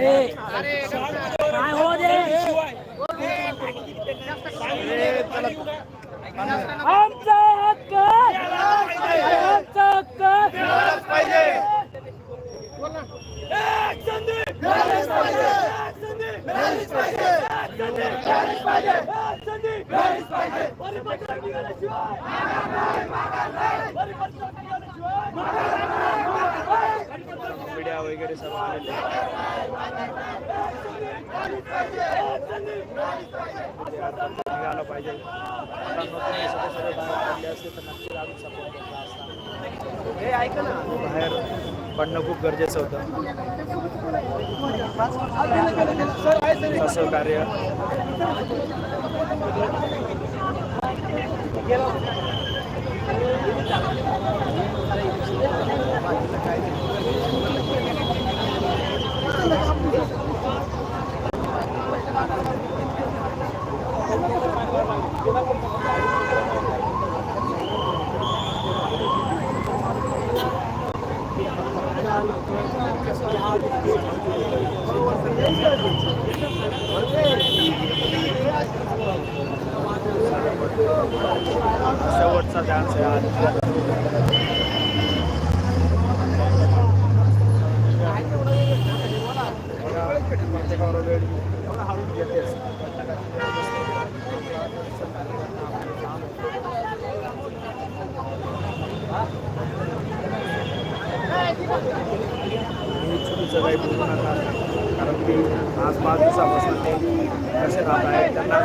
एक संधी काय हो दे हक्क आमचा हक्क मीडिया वगैरे सर्व आलेले आहेत. निघालं पाहिजे मित्रांनो, तुम्ही सगळे सगळे बाहेर पडले असते तर नक्की अजून support केला असता. बाहेर पडणं खूप गरजेचं होतं. असं कार्य शेवटचा डान्स आहे आज प्रत्येकावर वेळ हळूच घेतेच मी चुकीचं काही बोलू नका कारण की आज पाच दिवसापासून ते कसे राहत आहेत त्यांना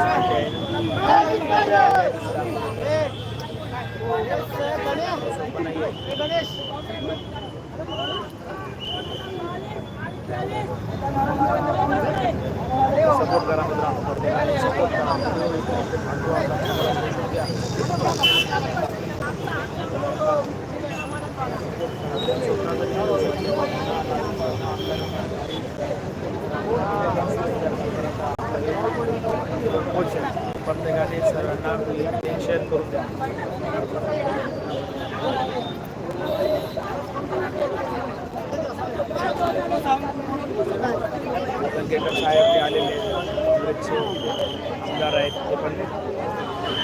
सपोर्ट करा मित्रांनो. सपोर्ट करा प्रत्येकाने सर्वांना शेअर करून द्या. संकेकर साहेब ते आलेले काँग्रेसचे आमदार आहेत ते पण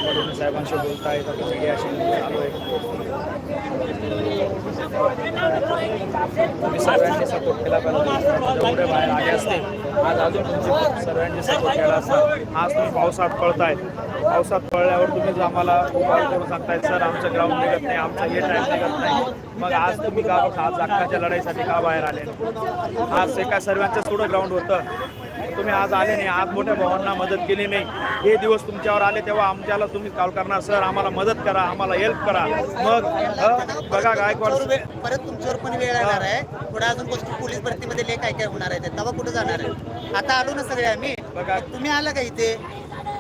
फडणवीस साहेबांशी बोलत आहेत आता मीडियाशी चालू आहे तुम्ही सर्वांनी सपोर्ट केला पाहिजे. जेवढे बाहेर आले असते. आज अजून तुमची सर्वांनी सपोर्ट केला असता. आज तुम्ही पावसात पळताय. पावसात पळल्यावर तुम्हीच आम्हाला कॉल करून सांगताय सर आमचं ग्राउंड निघत नाही आमचं हे टाईम निघत नाही. मग आज तुम्ही का आज अक्काच्या लढाईसाठी का बाहेर आले? आज एका सर्वांचं थोडं ग्राउंड होतं. तुम्ही आज आले नाही आज मोठ्या भावांना मदत केली नाही. हे दिवस तुमच्यावर आले तेव्हा आमच्याला तुम्ही कॉल करणार. सर आम्हाला मदत करा आम्हाला हेल्प करा. मग बघा गायकवाड परत तुमच्यावर पण वेळ येणार आहे. पुढे अजून गोष्टी पोलीस भरतीमध्ये लय काय काय होणार आहे तेव्हा कुठे जाणार आहे? आता आलो ना सगळे आम्ही. बघा. तुम्ही आला का इथे?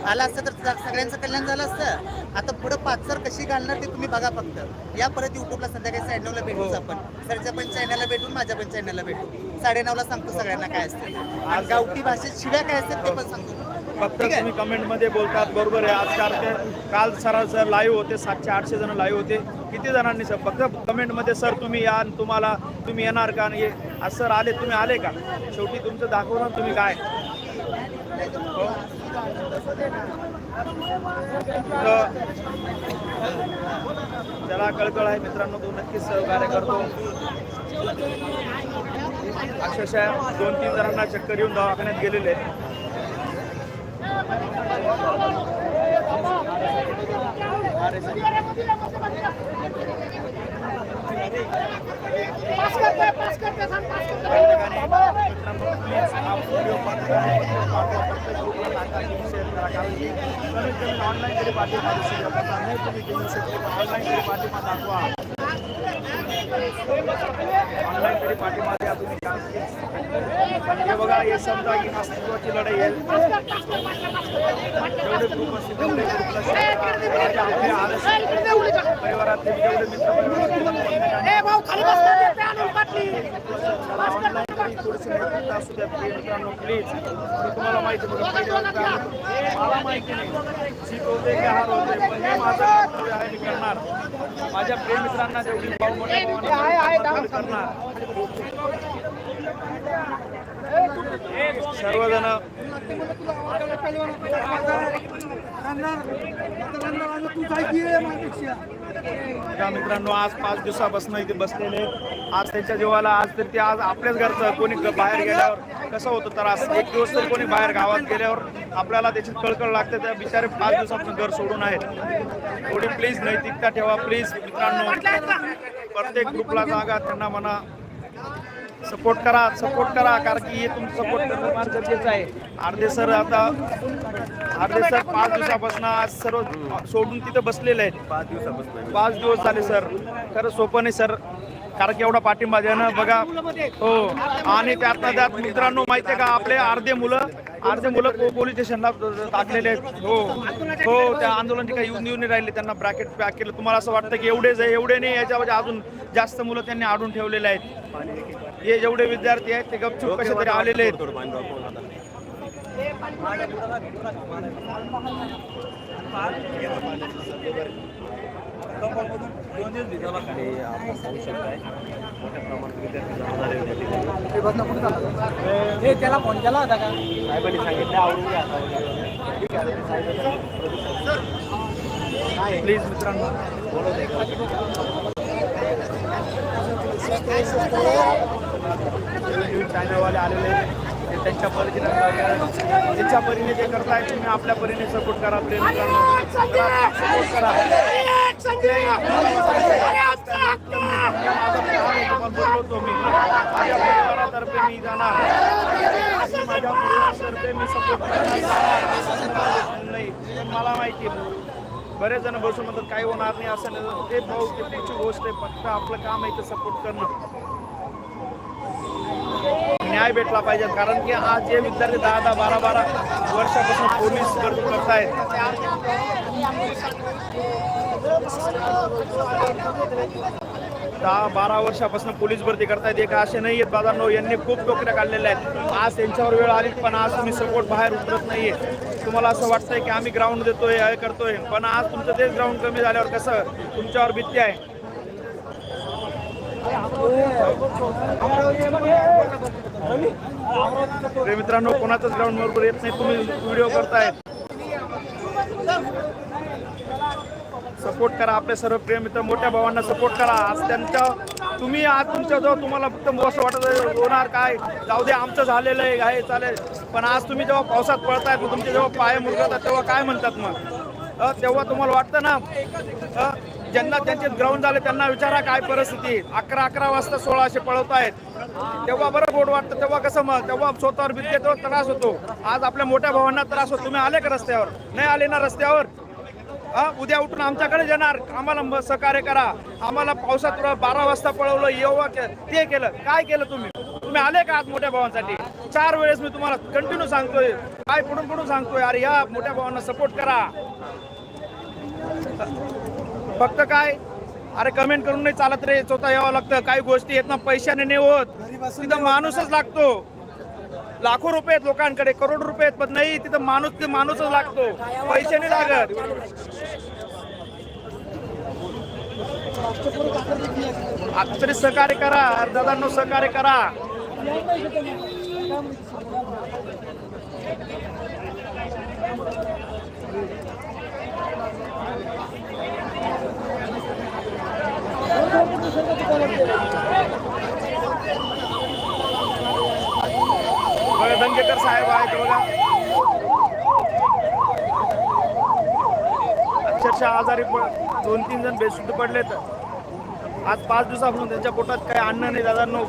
आला असतं तर सगळ्यांचं कल्याण झालं असतं. आता पुढे पाचसर कशी घालणार ते तुम्ही बघा फक्त. या परत युट्यूबला संध्याकाळी साडेनऊला भेटूच आपण. सरच्या पण चॅनलला भेटून माझ्या पण चॅनलला भेटू. साडेनऊला सांगतो सगळ्यांना काय असतं गावठी भाषेत शिव्या काय असतात ते पण सांगतो. फक्त? तुम्ही कमेंटमध्ये बोलतात बरोबर आहे. आज चार ते काल सर सर लाईव्ह होते सातशे आठशे जण लाईव्ह होते. किती जणांनी सर? फक्त कमेंटमध्ये सर तुम्ही या तुम्हाला तुम्ही येणार का? आणि आज सर आले तुम्ही आले का? शेवटी तुमचं दाखवणार तुम्ही काय? तर ज्याला कळकळ आहे मित्रांनो तो नक्कीच सहकार्य करतो. अक्षरशः दोन तीन जणांना चक्कर येऊन दवाखान्यात गेलेले आहेत ऑनलाईन तरी पाठिंबा नाही तुम्ही घेऊ शकतो ऑनलाईन तरी पाठिंबा दाखवा ऑनलाईन तरी पाठिंबा द्या तुम्ही हे बघा हे समजा अस्तित्वाची लढाई आहे जेवढे ग्रुप असतील तेवढे ग्रुपला आपल्या परिवारातले जेवढे मित्र प्लीज तुम्हाला माहिती बघा मला माहिती नाही. सीट होते की हार होते पण हे माझं कर्तव्य आहे मी करणार. माझ्या प्रेम मित्रांना जेवढी भाऊ मोठ्या करणार. सर्वजण त्या मित्रांनो आज पाच दिवसापासून इथे बसलेले आहेत. आज त्यांच्या जीवाला आज तर ते आज आपल्याच घरचं कोणी बाहेर गेल्यावर कसं होतं? त्रास एक दिवस तर कोणी बाहेर गावात गेल्यावर आपल्याला त्याची कळकळ लागते. त्या बिचारे पाच दिवसापासून घर सोडून आहेत. थोडी प्लीज नैतिकता ठेवा प्लीज मित्रांनो. प्रत्येक ग्रुपला जागा त्यांना म्हणा. सपोर्ट करा सपोर्ट करा कारण की हे तुमचं सपोर्ट करणं फार गरजेचं आहे. अर्धे सर आता अर्धे सर पाच दिवसापासून आज सर्व सोडून तिथे बसलेले आहेत. पाच दिवसापासून पाच दिवस झाले सर. खरं सोपं नाही सर. कारण की एवढा पाठिंबा देणं बघा. हो. आणि त्यातनं त्यात मित्रांनो माहितीये का आपले अर्धे मुलं अर्धे मुलं पो- पोलीस स्टेशनला टाकलेले आहेत. हो. हो त्या आंदोलनाचे काही येऊन येऊन राहिले त्यांना ब्रॅकेट पॅक केलं. तुम्हाला असं वाटतं की एवढेच आहे एवढे नाही याच्यामध्ये अजून जास्त मुलं त्यांनी आडून ठेवलेले आहेत. हे जेवढे विद्यार्थी आहेत ते गपचूप कसे तरी आलेले आहेत. थोडं पाणी दाखवून आता. आणि आपण पाहू शकताय मोठ्या प्रमाणात विद्यार्थी जमा झाले होते ठिकाणी. त्याला फोन केला होता का साहेबांनी सांगितलं आवडून घ्या आता. ठीक आहे, आता ते साहेबांनी- प्लीज मित्रांनो चॅनलवाले आलेले त्यांच्या परीने त्यांच्या परीने जे करताय तुम्ही आपल्या परीने सपोर्ट करा प्रेम सपोर्ट करा मी माझ्या परिवारातर्फे मी जाणार माझ्या परिवारातर्फे मी सपोर्ट करणार नाही मला माहिती आहे बरेच जण बसून म्हणतात काही होणार नाही? असं नाही. ते भाऊ ते पुढची गोष्ट आहे. फक्त आपलं काम आहे ते सपोर्ट करणं. न्याय भेटला पाहिजे. कारण की आज जे विद्यार्थी दहा दहा बारा बारा वर्षापासून पोलीस गर्दी करत आहेत दहा बारा वर्षापासून पोलीस भरती करतायत. एक असे नाही आहेत बाजारनो यांनी खूप नोकऱ्या काढलेल्या आहेत. आज त्यांच्यावर वेळ आली पण आज तुम्ही सपोर्ट बाहेर उतरत नाहीये. तुम्हाला असं वाटतंय की आम्ही ग्राउंड देतोय हे करतोय. पण आज तुमचं तेच ग्राउंड कमी झाल्यावर कसं तुमच्यावर भीती आहे? प्रिय मित्रांनो कोणाचाच ग्राउंड बरोबर येत नाही. तुम्ही व्हिडिओ करतायत सपोर्ट करा आपले सर्व प्रेम मित्र मोठ्या भावांना सपोर्ट करा. आज त्यांच्या तुम्ही आज तुमच्या जवळ तुम्हाला फक्त असं वाटत आहे, होणार काय? जाऊ दे आमचं झालेलं आहे आहे चालेल. पण आज तुम्ही जेव्हा पावसात पळतायत तुमचे जेव्हा पाय मुरगळतात तेव्हा काय म्हणतात मग? तेव्हा तुम्हाला वाटतं ना? ज्यांना त्यांचे ग्राउंड झाले त्यांना विचारा काय परिस्थिती. अकरा अकरा वाजता सोळाशे पळवतायत तेव्हा बरं गोड वाटतं तेव्हा कसं मग? तेव्हा स्वतःवर भीती येतो त्रास होतो. आज आपल्या मोठ्या भावांना त्रास होतो. तुम्ही आले का रस्त्यावर? नाही आले ना रस्त्यावर? हा उद्या उठून आमच्याकडे येणार. आम्हाला सहकार्य करा. आम्हाला पावसात बारा वाजता पळवलं येवा ते केलं. काय केलं तुम्ही? तुम्ही आले का आज मोठ्या भावांसाठी? चार वेळेस मी तुम्हाला कंटिन्यू सांगतोय. काय पुढून पुढून सांगतोय? अरे या मोठ्या भावांना सपोर्ट करा. फक्त काय? अरे कमेंट करून नाही चालत रे स्वतः यावं लागतं. काही गोष्टी येत ना पैशाने नाही होत. तिथं माणूसच लागतो. लाखो रुपये आहेत लोकांकडे करोड रुपये आहेत पण नाही तिथं माणूस ते माणूसच लागतो. पैशाने लागत. आता तरी सहकार्य करा दादांनो सहकार्य करा. दंगेकर साहेब आहेत बघा. अक्षरशः आजारी पड दोन तीन जण बेशुद्ध पडलेत. आज पाच दिवसापासून त्यांच्या पोटात काही अन्न नाही दादांनो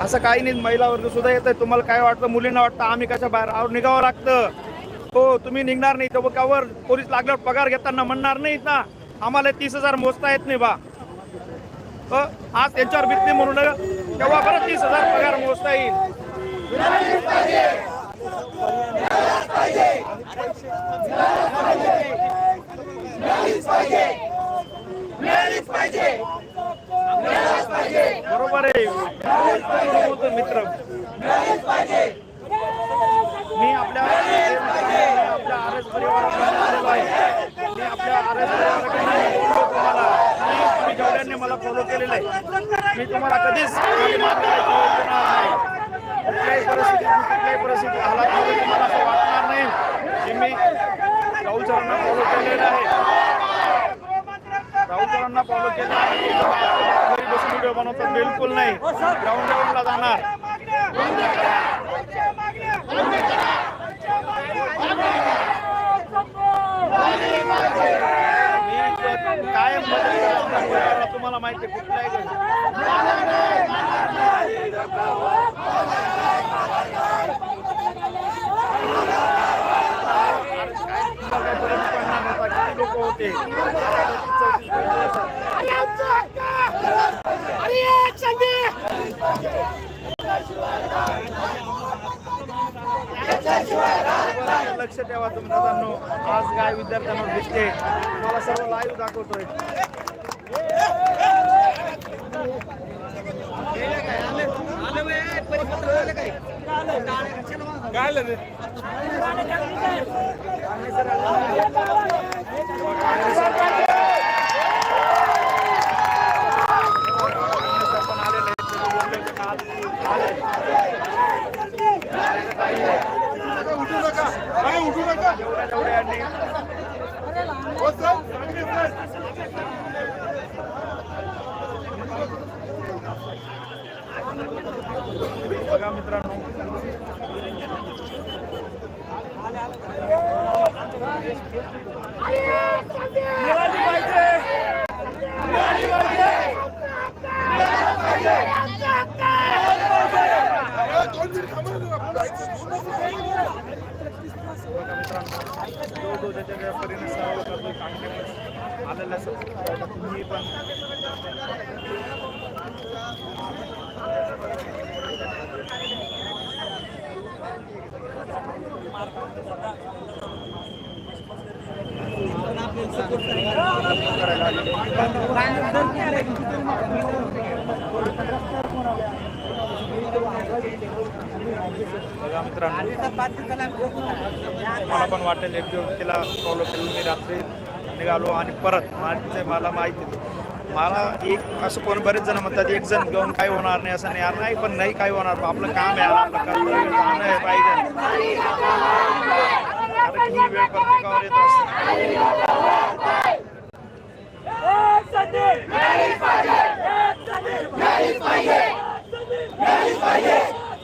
असं काही नाही महिला वर्ग सुद्धा येत आहे तुम्हाला काय वाटतं? मुलींना वाटतं आम्ही कशा बाहेर निघावं लागतं. हो तुम्ही निघणार नाही. तबकावर पोलीस लागल्यावर पगार घेताना म्हणणार नाहीत ना. आम्हाला तीस हजार मोजता येत नाही बा. आज त्यांच्यावर भीती म्हणून तेव्हा बरं तीस हजार पगार मोजता येईल. बरोबर आहे. मित्र मी आपल्या मी आपल्या आर एस परिवाराकडून आलेलो आहे मी आपल्या आर एस परिवाराकडून बोलतो तुम्हाला मी तुम्ही जेवढ्यांनी मला फॉलो केलेलं आहे. मी तुम्हाला कधीच कुठल्याही परिस्थितीत कुठल्याही परिस्थितीत हालात तुम्हाला असं वाटणार नाही की मी राहुल सरांना फॉलो केलेलं आहे. राहुल सरांना फॉलो केलं आहे. घरी बसून व्हिडिओ बनवतात बिलकुल नाही. ग्राउंड लेवलला जाणार. मी कायम मदत तुम्हाला माहिती आहे कुठल्याही गोष्टी लोक होते लक्ष ठेवा तुम्ही आज काय विद्यार्थ्यांना दिसते. मला सर्व लाईव्ह दाखवतोय. काय आलं रे? पण आलेले आहेत. ते बोलले की काल आले. जेवढ्या जेवढ्या यांनी बघा मित्रांनो बघा मित्रांनो जो जो ज्याच्या ज्या परीने सर्व करतो चांगले आलेलं असं तुम्ही पण करायला बघा मित्रांनो मला पण वाटेल एक दिवस तिला फॉलो केलं मी रात्री निघालो आणि परत माझे मला माहिती मला एक असं कोण बरेच जण म्हणतात एक जण घेऊन काही होणार नाही असं नाही. यार नाही पण नाही काही होणार. आपलं काम आहे यार, आपलं कर्तव्य आहे. पाहिजे. आता ही वेळ प्रत्येकावर येत असते.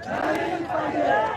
加油！加油！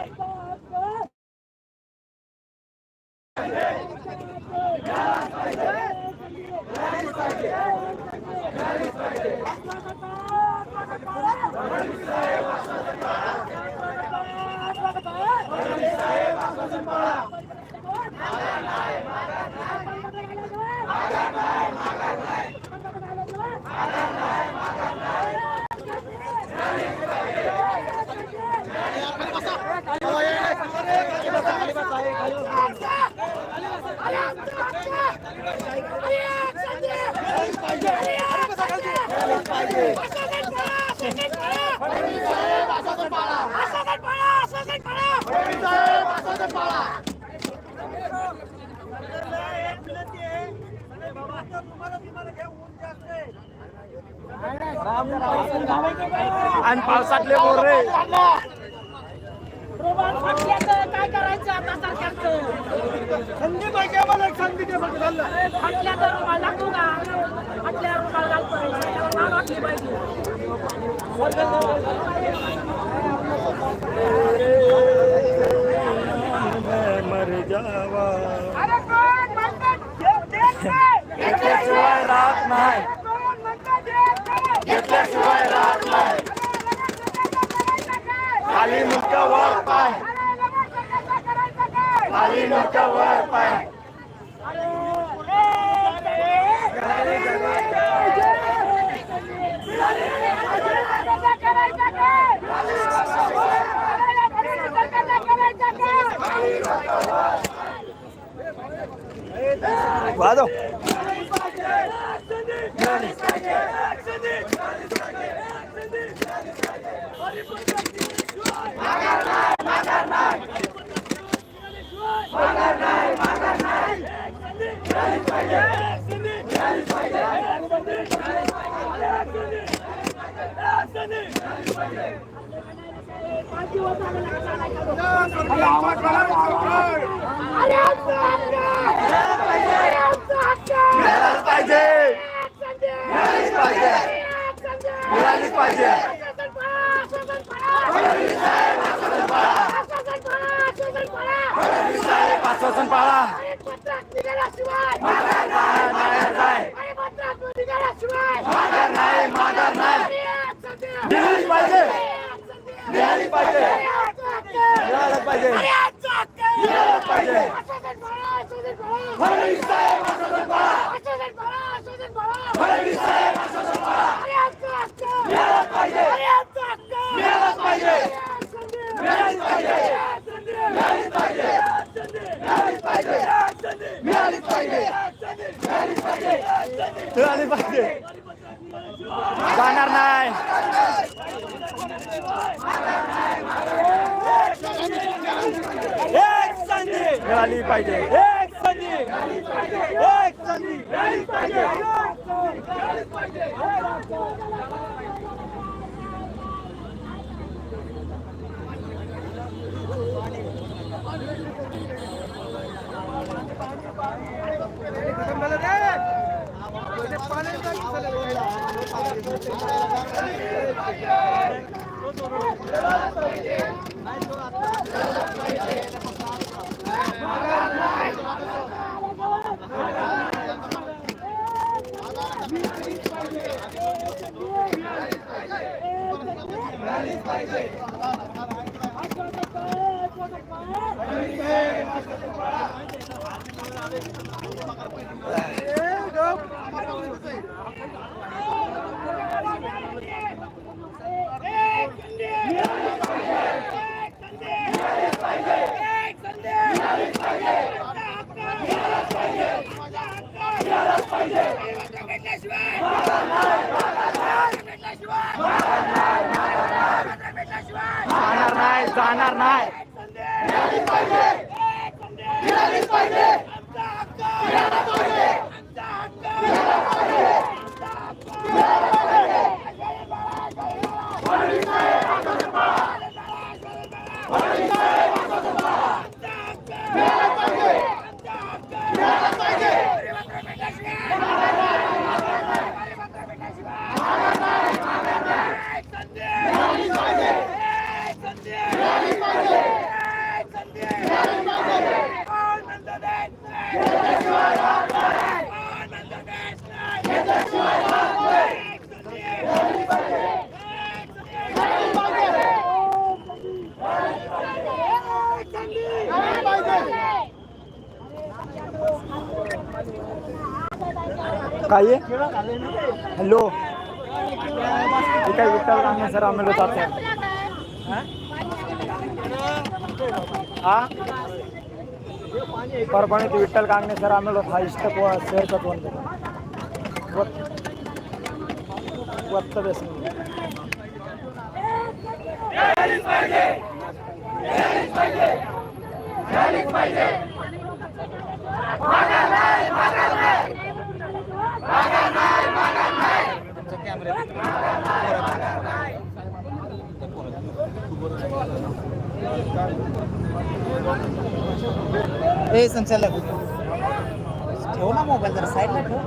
आणि पावसातले बोर रे. रोबान फाटल्याचं काय करायचं आता सरकारचं? संधी पाहिजे आम्हाला एक संधी दे फक्त झालं. फाटल्याचं रुमाल लागतो का? फाटल्या रुमाल घालतोय त्याला नाव वाटली पाहिजे. मर जावा. Guardo. Hadi पाहिजे. मिळालंच पाहिजे. मिळालंच पाहिजे फडणवीस साहेब आश्वासन पाळा फडणवीस साहेब आश्वासन पाळा पाहिजे. मिळालंच पाहिजे. मिळाली पाहिजे. पाहिजे. पाहिजे. पाहिजे. पाहिजे. पाहिजे जाणार नाही एक झाली पाहिजे. एक संधी. एक संधी. हॅलो. हे काय विठ्ठल रांगे सर आम्ही जात. हा? परभणीत विठ्ठल कांगणे सर आम्ही हा इष्ट शेअर करतो वत्त पाहिजे. ए संचालक. ठेव ना मोबाईल जरा साईडला ठेव.